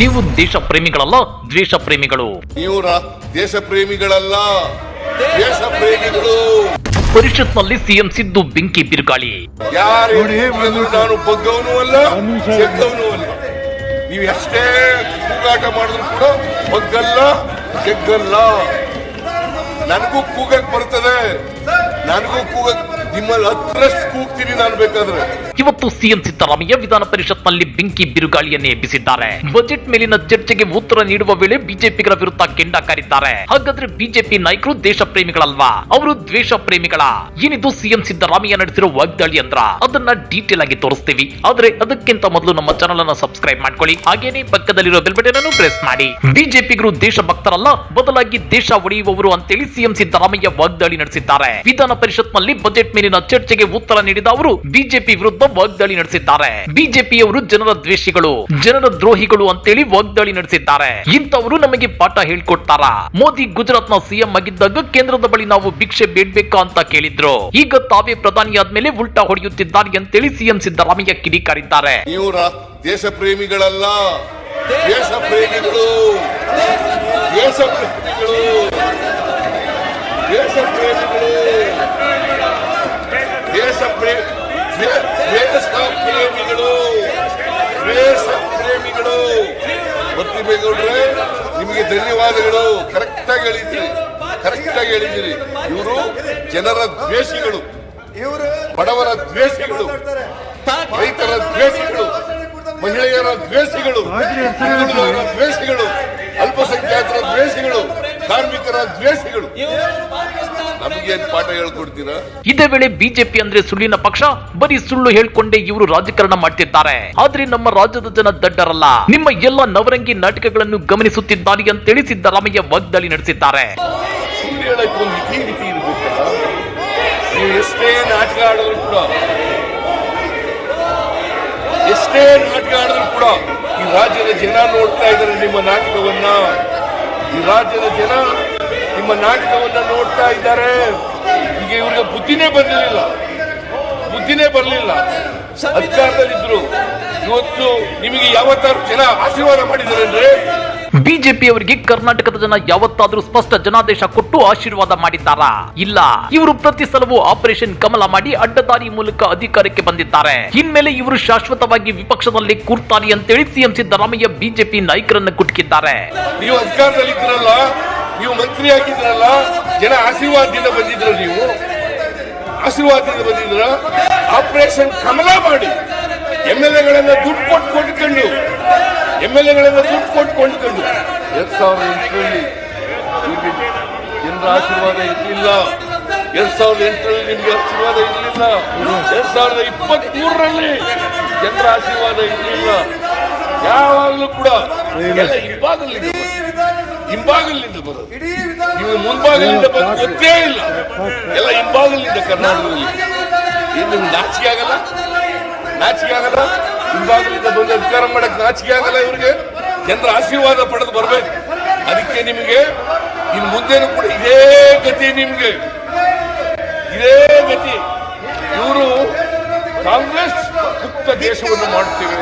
ನೀವು ದೇಶ ಪ್ರೇಮಿಗಳಲ್ಲ ದ್ವೇಷ ಪ್ರೇಮಿಗಳು ನೀವು ದೇಶ ಪ್ರೇಮಿಗಳಲ್ಲ ದೇಶ ಪ್ರೇಮಿಗಳು ಪರಿಷತ್ನಲ್ಲಿ ಸಿಎಂ ಸಿದ್ದು ಬೆಂಕಿ ಬಿರುಗಾಳಿ. ನಾನು ಬಗ್ಗವನು ಅಲ್ಲ ಜಗ್ಗವನು ಅಲ್ಲ. ನೀವು ಎಷ್ಟೇ ಕೂಗಾಟ ಮಾಡಿದ್ರು ಕೂಡ ಬಗ್ಗಲ್ಲ ಜಗ್ಗಲ್ಲ ನನಗೂ ಕೂಗಕ್ ಬರ್ತದೆ. ನನಗೂ ಕೂಗಕ್ ನಿಮ್ಮಲ್ಲಿ ಹತ್ರಷ್ಟು ಕೂಗ್ತೀನಿ ನಾನು ಬೇಕಾದ್ರೆ. ಇವತ್ತು ಸಿಎಂ ಸಿದ್ದರಾಮಯ್ಯ ವಿಧಾನ ಪರಿಷತ್ನಲ್ಲಿ ಬೆಂಕಿ ಬಿರುಗಾಳಿಯನ್ನೇ ಎಬ್ಬಿಸಿದ್ದಾರೆ. ಬಜೆಟ್ ಮೇಲಿನ ಚರ್ಚೆಗೆ ಉತ್ತರ ನೀಡುವ ವೇಳೆ ಬಿಜೆಪಿಗರ ವಿರುದ್ಧ ಕೆಂಡ ಕಾರಿದ್ದಾರೆ. ಹಾಗಾದ್ರೆ ಬಿಜೆಪಿ ನಾಯಕರು ದೇಶ ಪ್ರೇಮಿಗಳಲ್ವಾ? ಅವರು ದ್ವೇಷ ಪ್ರೇಮಿಗಳ. ಏನಿದು ಸಿಎಂ ಸಿದ್ದರಾಮಯ್ಯ ನಡೆಸಿರೋ ವಾಗ್ದಾಳಿ ಅಂದ್ರ? ಅದನ್ನ ಡೀಟೇಲ್ ಆಗಿ ತೋರಿಸ್ತೀವಿ. ಆದ್ರೆ ಅದಕ್ಕಿಂತ ಮೊದಲು ನಮ್ಮ ಚಾನಲ್ ಅನ್ನ ಸಬ್ಸ್ಕ್ರೈಬ್ ಮಾಡ್ಕೊಳ್ಳಿ. ಹಾಗೇನೆ ಪಕ್ಕದಲ್ಲಿರೋ ಬೆಲ್ ಬಟನ್ ಅನ್ನು ಪ್ರೆಸ್ ಮಾಡಿ. ಬಿಜೆಪಿಗರು ದೇಶ ಭಕ್ತರಲ್ಲ ಬದಲಾಗಿ ದೇಶ ಒಡೆಯುವವರು ಅಂತೇಳಿ ಸಿಎಂ ಸಿದ್ದರಾಮಯ್ಯ ವಾಗ್ದಾಳಿ ನಡೆಸಿದ್ದಾರೆ. ವಿಧಾನ ಪರಿಷತ್ನಲ್ಲಿ ಬಜೆಟ್ ಮೇಲಿನ ಚರ್ಚೆಗೆ ಉತ್ತರ ನೀಡಿದ ಅವರು, ಬಿಜೆಪಿ ವಿರುದ್ಧ ವಾಗ್ದಾಳಿ ನಡೆಸಿದ್ದಾರೆ. ಬಿಜೆಪಿಯವರು ಜನರ ದ್ವೇಷಿಗಳು, ಜನರ ದ್ರೋಹಿಗಳು ಅಂತೇಳಿ ವಾಗ್ದಾಳಿ ನಡೆಸಿದ್ದಾರೆ. ಇಂಥವರು ನಮಗೆ ಪಾಠ ಹೇಳ್ಕೊಡ್ತಾರ. ಮೋದಿ ಗುಜರಾತ್ನ ಸಿಎಂ ಆಗಿದ್ದಾಗ ಕೇಂದ್ರದ ಬಳಿ ನಾವು ಭಿಕ್ಷೆ ಬೇಡ್ಬೇಕಾ ಅಂತ ಕೇಳಿದ್ರು. ಈಗ ತಾವೇ ಪ್ರಧಾನಿ ಆದ್ಮೇಲೆ ಉಲ್ಟಾ ಹೊಡೆಯುತ್ತಿದ್ದಾರೆ ಅಂತೇಳಿ ಸಿಎಂ ಸಿದ್ದರಾಮಯ್ಯ ಕಿಡಿಕಾರಿದ್ದಾರೆ. ನೀವು ದೇಶ ಪ್ರೇಮಿಗಳಲ್ಲ ದೇಶ ಪ್ರೇಮಿಗಳು ದೇಶ ಪ್ರೇಮಿಗಳು ದೇಶ ಪ್ರೇಮಿಗಳು ದೇಶ ಪ್ರೇ ದೇಶ ಪ್ರೇಮಿಗಳು ದೇಶ ಪ್ರೇಮಿಗಳು ಬರ್ತಿಬೇಕೌಡ್ರೆ ನಿಮಗೆ ಧನ್ಯವಾದಗಳು. ಕರೆಕ್ಟ್ ಆಗಿ ಹೇಳಿದ್ದೀರಿ. ಕರೆಕ್ಟ್ ಆಗಿ ಹೇಳಿದ್ದೀರಿ. ಇವರು ಜನರ ದ್ವೇಷಿಗಳು. ಇವರು ಬಡವರ ದ್ವೇಷಿಗಳು. ರೈತರ ದ್ವೇಷಿಗಳು. ಮಹಿಳೆಯರ ದ್ವೇಷಿಗಳು. ದ್ವೇಷಿಗಳು. ಅಲ್ಪಸಂಖ್ಯಾತರ ದ್ವೇಷಿಗಳು. ಕಾರ್ಮಿಕರ ದ್ವೇಷಿಗಳು. ನಮಗೇನ್ ಪಾಠ ಹೇಳ್ಕೊಡ್ತೀರಾ? ಇದೇ ವೇಳೆ ಬಿಜೆಪಿ ಅಂದ್ರೆ ಸುಳ್ಳಿನ ಪಕ್ಷ ಬರೀ ಸುಳ್ಳು ಹೇಳ್ಕೊಂಡೇ ಇವರು ರಾಜಕಾರಣ ಮಾಡ್ತಿದ್ದಾರೆ. ಆದ್ರೆ ನಮ್ಮ ರಾಜ್ಯದ ಜನ ದಡ್ಡರಲ್ಲ. ನಿಮ್ಮ ಎಲ್ಲ ನವರಂಗಿ ನಾಟಕಗಳನ್ನು ಗಮನಿಸುತ್ತಿದ್ದಾರೆ ತಿಳಿಸಿದ್ದ ಸಿದ್ದರಾಮಯ್ಯ ವಾಗ್ದಾಳಿ ನಡೆಸಿದ್ದಾರೆ. ನೀವು ಎಷ್ಟೇ ನಾಟಕ ಆಡಿದ್ರು ಕೂಡ ಎಷ್ಟೇ ನಾಟಕ ಆಡಿದ್ರು ಕೂಡ ಈ ರಾಜ್ಯದ ಜನ ನೋಡ್ತಾ ಇದ್ದಾರೆ ನಿಮ್ಮ ನಾಟಕವನ್ನ. ಈ ರಾಜ್ಯದ ಜನ ನಿಮ್ಮ ನಾಟಕವನ್ನು ನೋಡ್ತಾ ಇದ್ದಾರೆ. ಈಗ ಇವ್ರಿಗೆ ಬುದ್ಧಿನೇ ಬರಲಿಲ್ಲ ಬುದ್ಧಿನೇ ಬರಲಿಲ್ಲ. ಅಧಿಕಾರದಲ್ಲಿದ್ರು. ಇವತ್ತು ನಿಮಗೆ ಯಾವತ್ತಾರು ಜನ ಆಶೀರ್ವಾದ ಮಾಡಿದ್ದಾರೆ ಅಂದ್ರೆ? ಬಿಜೆಪಿ ಅವರಿಗೆ ಕರ್ನಾಟಕದ ಜನ ಯಾವತ್ತಾದ್ರೂ ಸ್ಪಷ್ಟ ಜನಾದೇಶ ಕೊಟ್ಟು ಆಶೀರ್ವಾದ ಮಾಡಿದ್ದಾರಾ? ಇಲ್ಲ. ಇವರು ಪ್ರತಿ ಸಲವೂ ಆಪರೇಷನ್ ಕಮಲ ಮಾಡಿ ಅಡ್ಡದಾರಿ ಮೂಲಕ ಅಧಿಕಾರಕ್ಕೆ ಬಂದಿದ್ದಾರೆ. ಇನ್ಮೇಲೆ ಇವರು ಶಾಶ್ವತವಾಗಿ ವಿಪಕ್ಷದಲ್ಲಿ ಕೂರ್ತಾರೆ ಅಂತೇಳಿ ಸಿಎಂ ಸಿದ್ದರಾಮಯ್ಯ ಬಿಜೆಪಿ ನಾಯಕರನ್ನು ಕುಟುಕಿದ್ದಾರೆ. ನೀವು ಅಧಿಕಾರದಲ್ಲಿ ಇದ್ರಲ್ಲ ನೀವು ಮಂತ್ರಿ ಆಗಿದ್ರಲ್ಲ, ಜನ ಆಶೀರ್ವಾದದಿಂದ ಬಂದಿದ್ರು ನೀವು. ಆಶೀರ್ವಾದದಿಂದ ಬಂದಿದ್ರ. ಆಪರೇಷನ್ ಕಮಲ ಮಾಡಿ. ಎಂ ಎಲ್ ಎಗಳನ್ನ ದುಡ್ಡು ಕೊಟ್ಟು ಕೊಂಡ್ಕೊಂಡು ಎಂ ಎಲ್ ಎಗಳನ್ನ ದುಡ್ಡು ಕೊಟ್ಟು ಕೊಂಡ್ಕೊಂಡು ಎರಡ್ ಸಾವಿರದ ಎಂಟರಲ್ಲಿ ಜನರ ಆಶೀರ್ವಾದ ಇರಲಿಲ್ಲ. ಎರಡ್ ಸಾವಿರದ ಎಂಟರಲ್ಲಿ ನಿಮ್ಗೆ ಆಶೀರ್ವಾದ ಇರಲಿಲ್ಲ. ಎರಡ್ ಸಾವಿರದ ಇಪ್ಪತ್ತ್ ಮೂರರಲ್ಲಿ ಜನರ ಆಶೀರ್ವಾದ ಇರಲಿಲ್ಲ. ಯಾವಾಗಲೂ ಕೂಡ ಎಲ್ಲ ಹಿಂಭಾಗಲಿಂದ ಬರೋದು. ನೀವು ಮುಂಭಾಗಲಿಂದ ಬಂದು ಗೊತ್ತೇ ಇಲ್ಲ. ಎಲ್ಲ ಹಿಂಭಾಗಲಿಂದ ಕರ್ನಾಟಕದಲ್ಲಿ. ಇದು ನಾಚಿಕೆ ಆಗಲ್ಲ? ನಾಚಿಕೆ ಆಗಲ್ಲ? ಹಿಂಭಾಗಲಿಂದ ಬಂದು ಅಧಿಕಾರ ಮಾಡಕ್ ನಾಚಿಕೆ ಆಗಲ್ಲ ಇವ್ರಿಗೆ? ಜನರ ಆಶೀರ್ವಾದ ಪಡೆದು ಬರಬೇಕು. ಅದಕ್ಕೆ ನಿಮಗೆ ಇನ್ನು ಮುಂದೇನು ಕೂಡ ಇದೇ ಗತಿ ನಿಮಗೆ. ಇದೇ ಗತಿ. ಇವರು ಕಾಂಗ್ರೆಸ್ ಮುಕ್ತ ದೇಶವನ್ನು ಮಾಡುತ್ತೇವೆ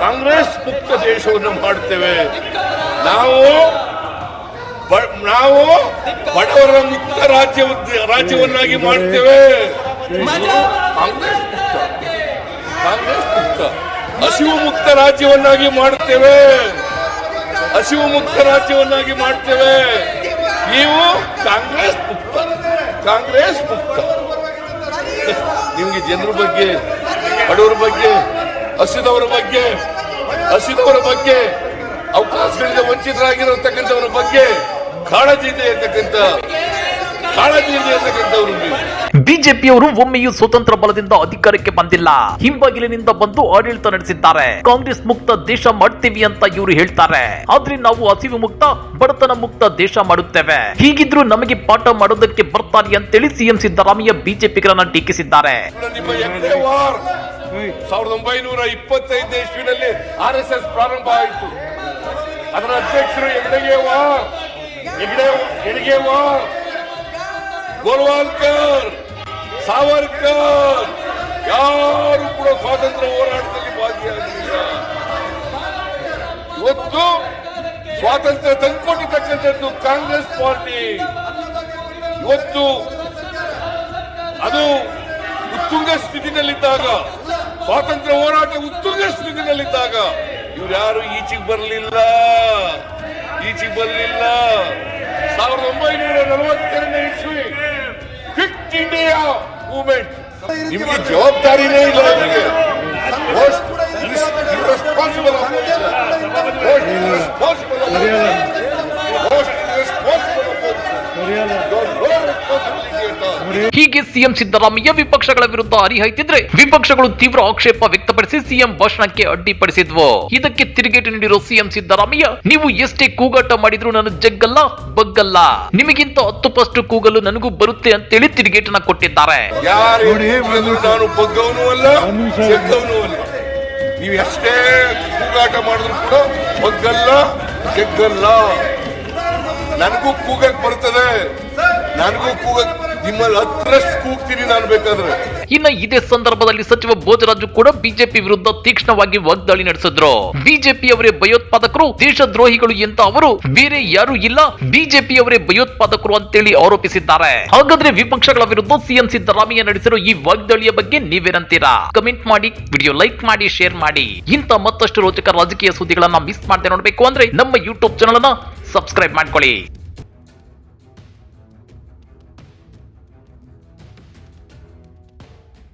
ಕಾಂಗ್ರೆಸ್ ಮುಕ್ತ ದೇಶವನ್ನು ಮಾಡ್ತೇವೆ. ನಾವು ನಾವು ಬಡವರ ಮುಕ್ತ ರಾಜ್ಯ ರಾಜ್ಯವನ್ನಾಗಿ ಮಾಡ್ತೇವೆ. ಕಾಂಗ್ರೆಸ್ ಮುಕ್ತ. ಕಾಂಗ್ರೆಸ್ ಮುಕ್ತ. ಹಸಿವು ಮುಕ್ತ ರಾಜ್ಯವನ್ನಾಗಿ ಮಾಡುತ್ತೇವೆ ಹಸಿವು ಮುಕ್ತ ರಾಜ್ಯವನ್ನಾಗಿ ಮಾಡ್ತೇವೆ. ನೀವು ಕಾಂಗ್ರೆಸ್ ಮುಕ್ತ. ಕಾಂಗ್ರೆಸ್ ಮುಕ್ತ. ನಿಮ್ಗೆ ಜನರ ಬಗ್ಗೆ ಬಡವರ ಬಗ್ಗೆ ಹಸಿದವರ ಬಗ್ಗೆ ಹಸಿದವರ ಬಗ್ಗೆ ಅವಕಾಶಗಳಿಂದ ವಂಚಿತರಾಗಿರತಕ್ಕಂಥವರ ಬಗ್ಗೆ ಕಾಳಜಿ ಇದೆ ಅಂತಕ್ಕಂಥ ಕಾಳಜಿ ಇದೆ ಅಂತಕ್ಕಂಥವ್ರು ನೀವು ಬಿಜೆಪಿಯವರು ಒಮ್ಮೆಯೂ ಸ್ವತಂತ್ರ ಬಲದಿಂದ ಅಧಿಕಾರಕ್ಕೆ ಬಂದಿಲ್ಲ. ಹಿಂಬಾಗಿಲಿನಿಂದ ಬಂದು ಆಡಳಿತ ನಡೆಸಿದ್ದಾರೆ. ಕಾಂಗ್ರೆಸ್ ಮುಕ್ತ ದೇಶ ಮಾಡ್ತೀವಿ ಅಂತ ಇವರು ಹೇಳ್ತಾರೆ. ಆದ್ರೆ ನಾವು ಹಸಿವು ಮುಕ್ತ ಬಡತನ ಮುಕ್ತ ದೇಶ ಮಾಡುತ್ತೇವೆ. ಹೀಗಿದ್ರು ನಮಗೆ ಪಾಠ ಮಾಡೋದಕ್ಕೆ ಬರ್ತಾರೆ ಅಂತೇಳಿ ಸಿಎಂ ಸಿದ್ದರಾಮಯ್ಯ ಬಿಜೆಪಿಗರನ್ನ ಟೀಕಿಸಿದ್ದಾರೆ. ಸಾವಿರದ ಒಂಬೈನೂರ ಇಪ್ಪತ್ತೈದನೇ ಇಸ್ವಿನಲ್ಲಿ ಆರ್ ಎಸ್ ಎಸ್ ಪ್ರಾರಂಭ ಆಯಿತು. ಅದರ ಅಧ್ಯಕ್ಷರು ವಾರ್ ಹೆಗ್ಡೆ ಹೆಡ್ಗೆ ವಾರ್ ಗೋಲ್ವಾಲ್ಕರ್, ಸಾವರ್ಕರ್, ಯಾರು ಕೂಡ ಸ್ವಾತಂತ್ರ್ಯ ಹೋರಾಟದಲ್ಲಿ ಭಾಗಿಯಾಗಲಿಲ್ಲ ಇವತ್ತು ಸ್ವಾತಂತ್ರ್ಯ ತಂದುಕೊಟ್ಟಿರ್ತಕ್ಕಂಥದ್ದು ಕಾಂಗ್ರೆಸ್ ಪಾರ್ಟಿ. ಇವತ್ತು ಅದು ಉತ್ತುಂಗ ಸ್ಥಿತಿನಲ್ಲಿದ್ದಾಗ ಸ್ವಾತಂತ್ರ್ಯ ಹೋರಾಟ ಉತ್ತುಂಗ ಸ್ಥಿತಿನಲ್ಲಿದ್ದಾಗ ಇವ್ರು ಯಾರು ಈಚೆಗೆ ಬರಲಿಲ್ಲ ಈಚೆಗೆ ಬರಲಿಲ್ಲ. ಸಾವಿರದ ಒಂಬೈನೂರ ನಲವತ್ತೆರಡನೇ ಇಸ್ವಿ ಫಿಫ್ಟ್ ಇಂಡಿಯಾ ಮೂವ್ಮೆಂಟ್ ನಿಮಗೆ ಜವಾಬ್ದಾರಿನೇ ಇಲ್ಲ ನಿಮಗೆ. ರೆಸ್ಪಾನ್ಸಿಬಲ್ irresponsible ಹೀಗೆ ಸಿಎಂ ಸಿದ್ದರಾಮಯ್ಯ ವಿಪಕ್ಷಗಳ ವಿರುದ್ಧ ಹರಿಹಾಯ್ತಿದ್ರೆ ವಿಪಕ್ಷಗಳು ತೀವ್ರ ಆಕ್ಷೇಪ ವ್ಯಕ್ತಪಡಿಸಿ ಸಿಎಂ ಭಾಷಣಕ್ಕೆ ಅಡ್ಡಿಪಡಿಸಿದ್ವು. ಇದಕ್ಕೆ ತಿರುಗೇಟು ನೀಡಿರೋ ಸಿಎಂ ಸಿದ್ದರಾಮಯ್ಯ, ನೀವು ಎಷ್ಟೇ ಕೂಗಾಟ ಮಾಡಿದ್ರು ನಾನು ಜಗ್ಗಲ್ಲ, ಬಗ್ಗಲ್ಲ. ನಿಮಗಿಂತ ಹತ್ತು ಪಸ್ಟ್ ಕೂಗಲು ನನಗೂ ಬರುತ್ತೆ ಅಂತೇಳಿ ತಿರುಗೇಟನ ಕೊಟ್ಟಿದ್ದಾರೆ. ನೀವು ಎಷ್ಟೇ ಕೂಗಾಟ ಮಾಡಿದ್ರು ಕೂಡ ಬಗ್ಗಲ್ಲ, ಜಗ್ಗಲ್ಲ. ನನಗೂ ಕೂಗಕ್ಕೆ ಬರ್ತದೆ. ನನಗೂ ನಿಮ್ಮಲ್ಲಿ ಹತ್ತರಷ್ಟು ಕೂಗ್ತೀನಿ ನಾನು ಬೇಕಾದ್ರೆ. ಇನ್ನ ಇದೇ ಸಂದರ್ಭದಲ್ಲಿ ಸಚಿವ ಭೋಜರಾಜು ಕೂಡ ಬಿಜೆಪಿ ವಿರುದ್ಧ ತೀಕ್ಷ್ಣವಾಗಿ ವಾಗ್ದಾಳಿ ನಡೆಸಿದ್ರು. ಬಿಜೆಪಿ ಅವರೇ ಭಯೋತ್ಪಾದಕರು, ದೇಶದ್ರೋಹಿಗಳು ಎಂತ ಅವರು, ಬೇರೆ ಯಾರು ಇಲ್ಲ ಬಿಜೆಪಿ ಅವರೇ ಭಯೋತ್ಪಾದಕರು ಅಂತೇಳಿ ಆರೋಪಿಸಿದ್ದಾರೆ. ಹಾಗಾದ್ರೆ ವಿಪಕ್ಷಗಳ ವಿರುದ್ಧ ಸಿಎಂ ಸಿದ್ದರಾಮಯ್ಯ ನಡೆಸಿರೋ ಈ ವಾಗ್ದಾಳಿಯ ಬಗ್ಗೆ ನೀವೇನಂತೀರಾ? ಕಮೆಂಟ್ ಮಾಡಿ ವಿಡಿಯೋ ಲೈಕ್ ಮಾಡಿ ಶೇರ್ ಮಾಡಿ. ಇಂಥ ಮತ್ತಷ್ಟು ರೋಚಕ ರಾಜಕೀಯ ಸುದ್ದಿಗಳನ್ನ ಮಿಸ್ ಮಾಡದೆ ನೋಡಬೇಕು ಅಂದ್ರೆ ನಮ್ಮ ಯೂಟ್ಯೂಬ್ ಚಾನಲ್ ಅನ್ನ ಸಬ್ಸ್ಕ್ರೈಬ್ ಮಾಡ್ಕೊಳ್ಳಿ.